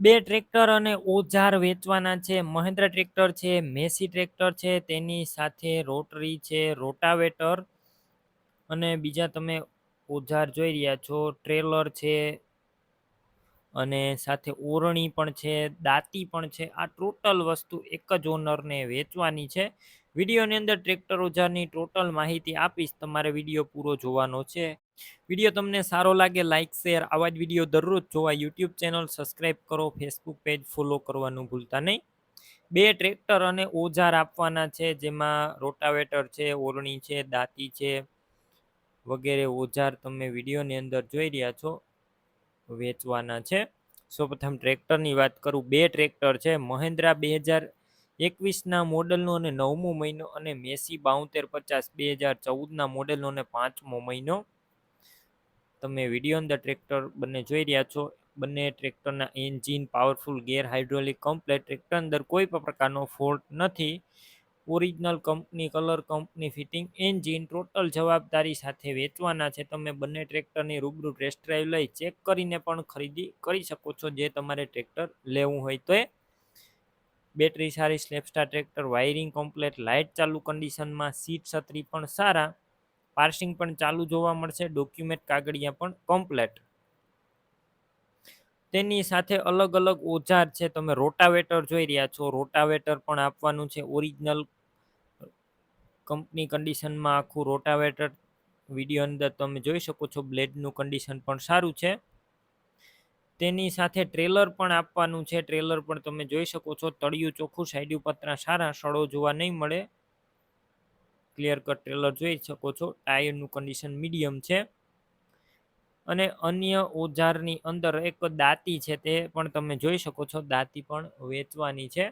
બે ટ્રેક્ટર અને ઓજાર વેચવાના છે. મહેન્દ્ર ટ્રેક્ટર છે, મેસી ટ્રેક્ટર છે, તેની સાથે રોટરી છે, રોટાવેટર અને બીજા તમે ઓજાર જોઈ રહ્યા છો. ટ્રેલર છે અને સાથે ઓરણી પણ છે, દાંતી પણ છે, આ ટોટલ વસ્તુ એક જ ઓનરને વેચવાની છે. વિડીયોની અંદર ટ્રેક્ટર ઓજારની ટોટલ માહિતી આપીશ, તમારે વીડિયો પૂરો જોવાનો છે. વીડિયો તમને સારો લાગે લાઇક શેર, આવા જ વીડિયો દરરોજ જોવા યુટ્યુબ ચેનલ સબસ્ક્રાઈબ કરો, ફેસબુક પેજ ફોલો કરવાનું ભૂલતા નહીં. બે ટ્રેક્ટર અને ઓજાર આપવાના છે, જેમાં રોટાવેટર છે, ઓરણી છે, દાંતી છે વગેરે ઓજાર તમે વિડીયોની અંદર જોઈ રહ્યા છો. વેચવાના છે. સૌપ્રથમ ટ્રેક્ટરની વાત કરું, બે ટ્રેક્ટર છે. મહેન્દ્રા બે હજાર એકવીસના મોડલનો અને નવમો મહિનો અને મેસી બાઉતેર પચાસ બે હજાર ચૌદના મોડલનો અને પાંચમો મહિનો. તમે વીડિયો અંદર ટ્રેક્ટર બંને જોઈ રહ્યા છો. બંને ટ્રેક્ટરના engine powerful gear hydraulic complete tractor અંદર કોઈ પણ પ્રકારનો ફોલ્ટ નથી. Original company, colour company, fitting engine, total જવાબદારી સાથે વેચવાના છે. તમે બંને ટ્રેક્ટરની રૂબરૂ ટેસ્ટ ડ્રાઈવ લઈ ચેક કરીને પણ ખરીદી કરી શકો છો જે તમારે ટ્રેક્ટર લેવું હોય તો એ. બેટરી સારી, સ્લેપસ્ટાર ટ્રેક્ટર, વાયરિંગ કમ્પ્લેટ, લાઇટ ચાલુ કન્ડિશનમાં, સીટ છત્રી પણ સારા પાર્સિંગ પણ ચાલુ જોવા મળશે, ડોક્યુમેન્ટ કાગળિયા પણ કમ્પ્લેટ. તેની સાથે અલગ અલગ ઓજાર છે. તમે રોટાવેટર જોઈ રહ્યા છો. રોટાવેટર પણ આપવાનું છે. ઓરિજિનલ કંપની કન્ડિશનમાં આખું રોટાવેટર વીડિયો અંદર તમે જોઈ શકો છો, બ્લેડનું કન્ડિશન પણ સારું છે. તેની સાથે ટ્રેલર પણ આપવાનું છે, ટ્રેલર પણ તમે જોઈ શકો છો, તળિયું ચોખ્ખું, સાઈડ પતરા સારા સડો જોવા નહીં મળે. ક્લિયર કટ ટ્રેલર જોઈ શકો છો, ટાયરનું કન્ડિશન મીડિયમ છે. અને અન્ય ઓજારની અંદર એક દાંતી છે તે પણ તમે જોઈ શકો છો, દાંતી પણ વેચવાની છે.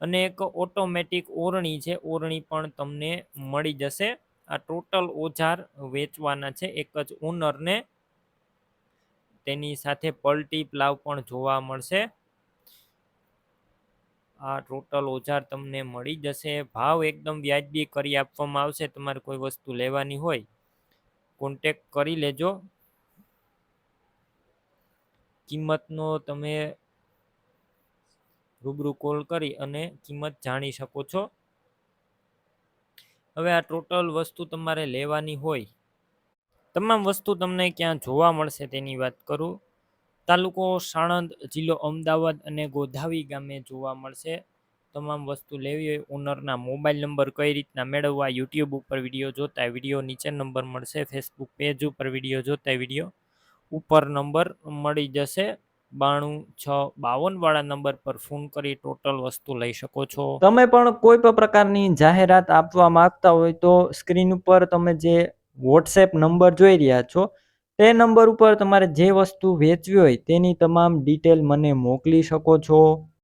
અને એક ઓટોમેટિક ઓરણી છે, ઓરણી પણ તમને મળી જશે. આ ટોટલ ઓજાર વેચવાના છે, એક જ ઓનરને તેની સાથે પલટી પ્લાવ પણ જોવા મળશે. આ ટોટલ ઓજાર તમને મળી જશે. ભાવ એકદમ વ્યાજબી કરી આપવામાં આવશે, તમારે કોઈ વસ્તુ લેવાની હોય કોન્ટેક કરી લેજો. કિંમતનો તમે રૂબરૂ કોલ કરી અને કિંમત જાણી શકો છો. હવે આ ટોટલ વસ્તુ તમારે લેવાની હોય. તમામ વસ્તુ તમને ક્યાં જોવા મળશે તેની વાત કરું. તાલુકો સાણંદ, જિલ્લો અમદાવાદ અને ગોધાવી ગામે જોવા મળશે. તમામ વસ્તુ લેવી હોય, ઓનરના મોબાઈલ નંબર કઈ રીતના મેળવવા, યુટ્યુબ ઉપર વીડિયો જોતા વીડિયો નીચે નંબર મળશે, ફેસબુક પેજ ઉપર વીડિયો જોતા વીડિયો ઉપર નંબર મળી જશે. બાણું, છ, બાવન વાળા નંબર પર ફોન કરી ટોટલ વસ્તુ લઈ શકો છો. તમે પણ કોઈ પણ પ્રકારની જાહેરાત આપવા માંગતા હોય તો સ્ક્રીન ઉપર તમે જે વોટ્સએપ નંબર જોઈ રહ્યા છો, તે નંબર ઉપર તમારે જે વસ્તુ વેચવી હોય તેની તમામ ડિટેલ મને મોકલી શકો છો.